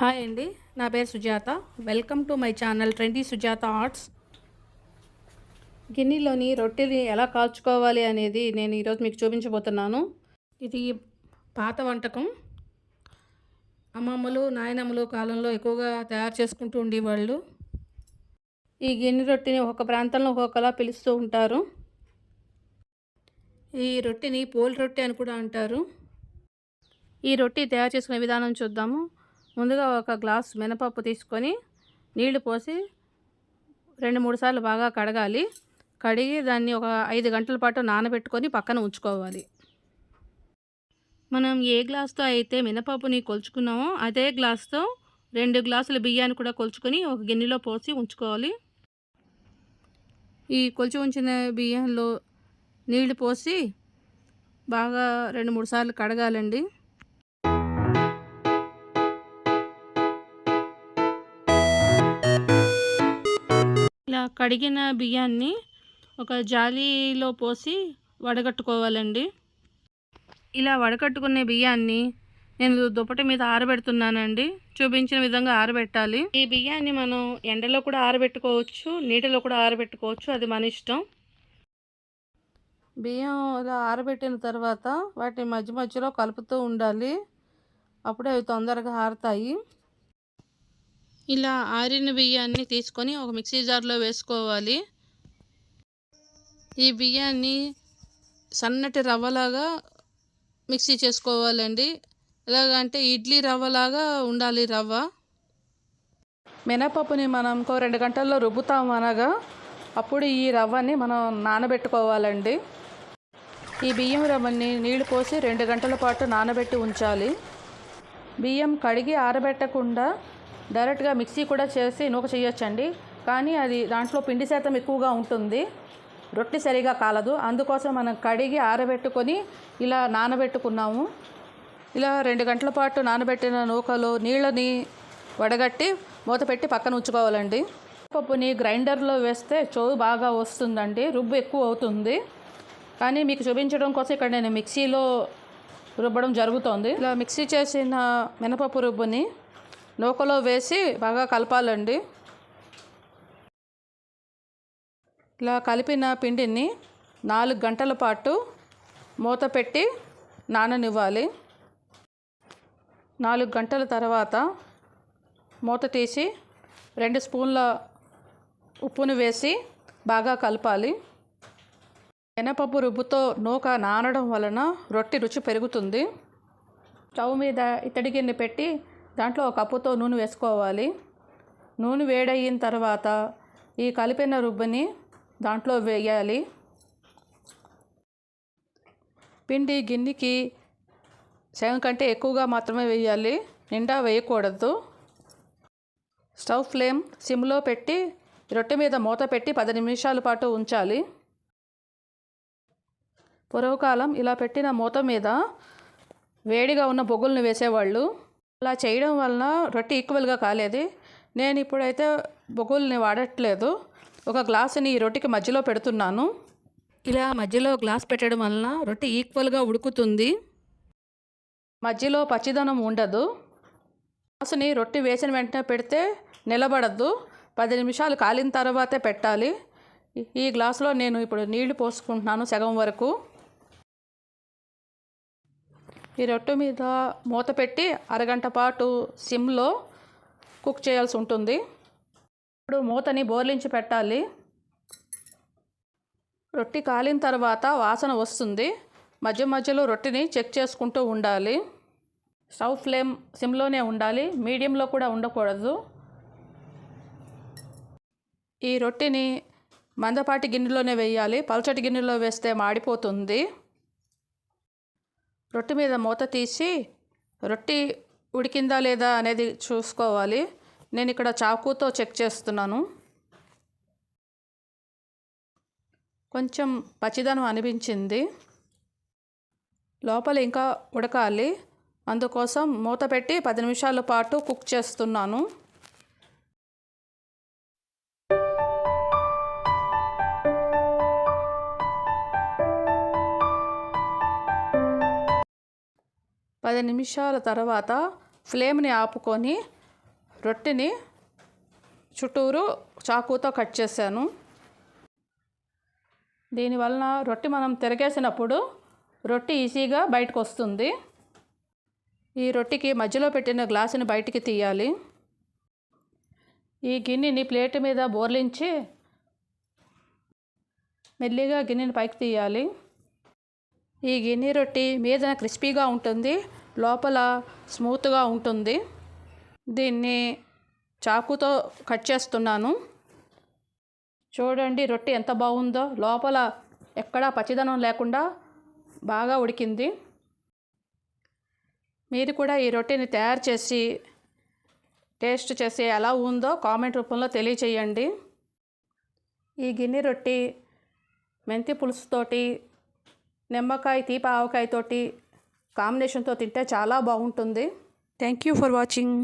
Hi అండి నా పేరు Sujatha. Welcome to my channel trendy Sujatha arts. గిన్నెలోని రొట్టెని ఎలా కాల్చుకోవాలి అనేది నేను ఈరోజు మీకు చూపించబోతున్నాను. ఇది పాత వంటకం. అమ్మమ్మలు నాయనమ్మలు కాలంలో ఎక్కువగా తయారు చేసుకుంటూ ఉండేవాళ్ళు. ఈ గిన్నె రొట్టెని ఒక్కొక్క ప్రాంతంలో ఒక్కొక్కలా పిలుస్తూ ఉంటారు. ఈ రొట్టెని పోల్ రొట్టె అని కూడా అంటారు. ఈ రొట్టె తయారు చేసుకునే విధానం చూద్దాము. ముందుగా ఒక గ్లాస్ మినపప్పు తీసుకొని నీళ్ళు పోసి రెండు మూడు సార్లు బాగా కడగాలి. కడిగి దాన్ని ఒక ఐదు గంటల పాటు నానబెట్టుకొని పక్కన ఉంచుకోవాలి. మనం ఏ గ్లాస్తో అయితే మినపప్పుని కొలుచుకున్నామో అదే గ్లాస్తో రెండు గ్లాసుల బియ్యాన్ని కూడా కొలుచుకొని ఒక గిన్నెలో పోసి ఉంచుకోవాలి. ఈ కొలిచి ఉంచిన బియ్యంలో నీళ్ళు పోసి బాగా రెండు మూడు సార్లు కడగాలండి. కడిగిన బియ్యాన్ని ఒక జాలీలో పోసి వడగట్టుకోవాలండి. ఇలా వడకట్టుకునే బియ్యాన్ని నేను దుప్పటి మీద ఆరబెడుతున్నానండి. చూపించిన విధంగా ఆరబెట్టాలి. ఈ బియ్యాన్ని మనం ఎండలో కూడా ఆరబెట్టుకోవచ్చు నీటిలో కూడా ఆరబెట్టుకోవచ్చు. అది మన ఇష్టం. బియ్యం ఇలా ఆరబెట్టిన తర్వాత వాటిని మధ్య మధ్యలో కలుపుతూ ఉండాలి. అప్పుడే అవి తొందరగా ఆరుతాయి. ఇలా ఆరిన బియ్యాన్ని తీసుకొని ఒక మిక్సీ జార్లో వేసుకోవాలి. ఈ బియ్యాన్ని సన్నటి రవ్వలాగా మిక్సీ చేసుకోవాలండి. ఎలాగంటే ఇడ్లీ రవ్వలాగా ఉండాలి రవ్వ. మినపప్పుని మనం ఇంకో రెండు గంటల్లో రుబ్బుతాం అనగా అప్పుడు ఈ రవ్వని మనం నానబెట్టుకోవాలండి. ఈ బియ్యం రవ్వని నీళ్ళు పోసి రెండు గంటల పాటు నానబెట్టి ఉంచాలి. బియ్యం కడిగి ఆరబెట్టకుండా డైరెక్ట్గా మిక్సీ కూడా చేసి నూక చేయొచ్చండి. కానీ అది దాంట్లో పిండి శాతం ఎక్కువగా ఉంటుంది. రొట్టె సరిగా కాలదు. అందుకోసం మనం కడిగి ఆరబెట్టుకొని ఇలా నానబెట్టుకున్నాము. ఇలా రెండు గంటల పాటు నానబెట్టిన నూకలో నీళ్ళని వడగట్టి మూత పెట్టి పక్కన ఉంచుకోవాలండి. పప్పుని గ్రైండర్లో వేస్తే చెవు బాగా వస్తుందండి. రుబ్బు ఎక్కువ అవుతుంది. కానీ మీకు చూపించడం కోసం ఇక్కడ నేను మిక్సీలో రుబ్బడం జరుగుతోంది. ఇలా మిక్సీ చేసిన మినపప్పు రుబ్బుని నూకలో వేసి బాగా కలపాలండి. ఇలా కలిపిన పిండిని నాలుగు గంటల పాటు మూత పెట్టి నాననివ్వాలి. నాలుగు గంటల తర్వాత మూత తీసి రెండు స్పూన్ల ఉప్పును వేసి బాగా కలపాలి. ఎనపప్పు రుబ్బుతో నూక నానడం వలన రొట్టె రుచి పెరుగుతుంది. స్టవ్ మీద ఇత్తడి గిన్నె పెట్టి దాంట్లో ఒక కప్పుతో నూనె వేసుకోవాలి. నూనె వేడయిన తర్వాత ఈ కలిపిన రుబ్బుని దాంట్లో వేయాలి. పిండి గిన్నెకి సగం కంటే ఎక్కువగా మాత్రమే వేయాలి. నిండా వేయకూడదు. స్టవ్ ఫ్లేమ్ సిమ్లో పెట్టి రొట్టె మీద మూత పెట్టి పది నిమిషాల పాటు ఉంచాలి. పూర్వకాలం ఇలా పెట్టిన మూత మీద వేడిగా ఉన్న బొగ్గులను వేసేవాళ్ళు. అలా చేయడం వలన రొట్టె ఈక్వల్గా కాలేదు. నేను ఇప్పుడైతే బొగుల్ని వాడట్లేదు. ఒక గ్లాసుని ఈ రొట్టెకి మధ్యలో పెడుతున్నాను. ఇలా మధ్యలో గ్లాస్ పెట్టడం వలన రొట్టె ఈక్వల్గా ఉడుకుతుంది. మధ్యలో పచ్చిదనం ఉండదు. గ్లాసుని రొట్టె వేసిన వెంటనే పెడితే నిలబడద్దు పది నిమిషాలు కాలిన తర్వాతే పెట్టాలి. ఈ గ్లాసులో నేను ఇప్పుడు నీళ్ళు పోసుకుంటున్నాను సగం వరకు. ఈ రొట్టె మీద మూత పెట్టి అరగంట పాటు సిమ్లో కుక్ చేయాల్సి ఉంటుంది. ఇప్పుడు మూతని బోర్లించి పెట్టాలి. రొట్టె కాలిన తర్వాత వాసన వస్తుంది. మధ్య మధ్యలో రొట్టెని చెక్ చేసుకుంటూ ఉండాలి. స్టవ్ ఫ్లేమ్ సిమ్లోనే ఉండాలి. మీడియంలో కూడా ఉండకూడదు. ఈ రొట్టెని మందపాటి గిన్నెలోనే వేయాలి. పల్చటి గిన్నెలో వేస్తే మాడిపోతుంది. రొట్టె మీద మూత తీసి రొట్టి ఉడికిందా లేదా అనేది చూసుకోవాలి. నేను ఇక్కడ చాకుతో చెక్ చేస్తున్నాను. కొంచెం పచ్చిదనం అనిపించింది. లోపల ఇంకా ఉడకాలి. అందుకోసం మూత పెట్టి పది నిమిషాల పాటు కుక్ చేస్తున్నాను. పది నిమిషాల తర్వాత ఫ్లేమ్ని ఆపుకొని రొట్టెని చుట్టూరు చాకుతో కట్ చేశాను. దీనివలన రొట్టె మనం తిరగేసినప్పుడు రొట్టె ఈజీగా బయటకు వస్తుంది ఈ రొట్టెకి మధ్యలో పెట్టిన గ్లాసుని బయటికి తీయాలి. ఈ గిన్నెని ప్లేట్ మీద బోర్లించి మెల్లిగా గిన్నెని పైకి తీయాలి. ఈ గిన్నె రొట్టి మీద క్రిస్పీగా ఉంటుంది లోపల స్మూత్గా ఉంటుంది. దీన్ని చాకుతో కట్ చేస్తున్నాను. చూడండి రొట్టె ఎంత బాగుందో. లోపల ఎక్కడా పచ్చిదనం లేకుండా బాగా ఉడికింది. మీరు కూడా ఈ రొట్టెని తయారు చేసి టేస్ట్ చేసి ఎలా ఉందో కామెంట్ రూపంలో తెలియచేయండి. ఈ గిన్నె రొట్టి మెంతి పులుసుతోటి నిమ్మకాయ తీప ఆవకాయతోటి కాంబినేషన్తో తింటే చాలా బాగుంటుంది. Thank you for watching